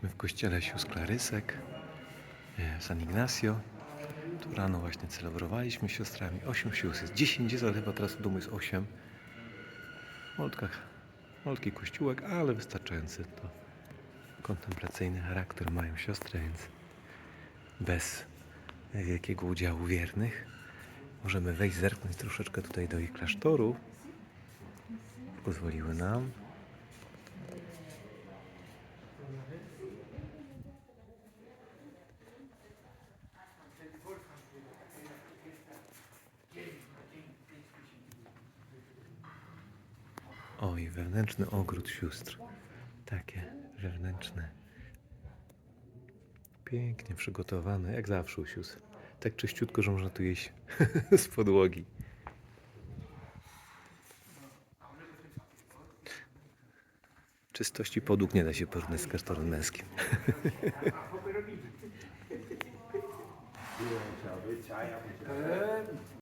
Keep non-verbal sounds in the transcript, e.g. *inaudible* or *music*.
Jesteśmy w kościele sióstr Klarysek e, San Ignacio. Tu rano właśnie celebrowaliśmy siostrami. Osiem sióstr jest. 10 jest, ale chyba teraz w domu jest 8. W Moltkach, malutki kościółek, ale wystarczający. To kontemplacyjny charakter mają siostry, więc bez wielkiego udziału wiernych możemy wejść, zerknąć troszeczkę tutaj do ich klasztoru. Pozwoliły nam. Oj, wewnętrzny ogród sióstr. Takie wewnętrzne. Pięknie przygotowane, jak zawsze u sióstr. Tak czyściutko, że można tu jeść *laughs* z podłogi. Czystości podłóg nie da się porównać z klasztorem męskim. *laughs*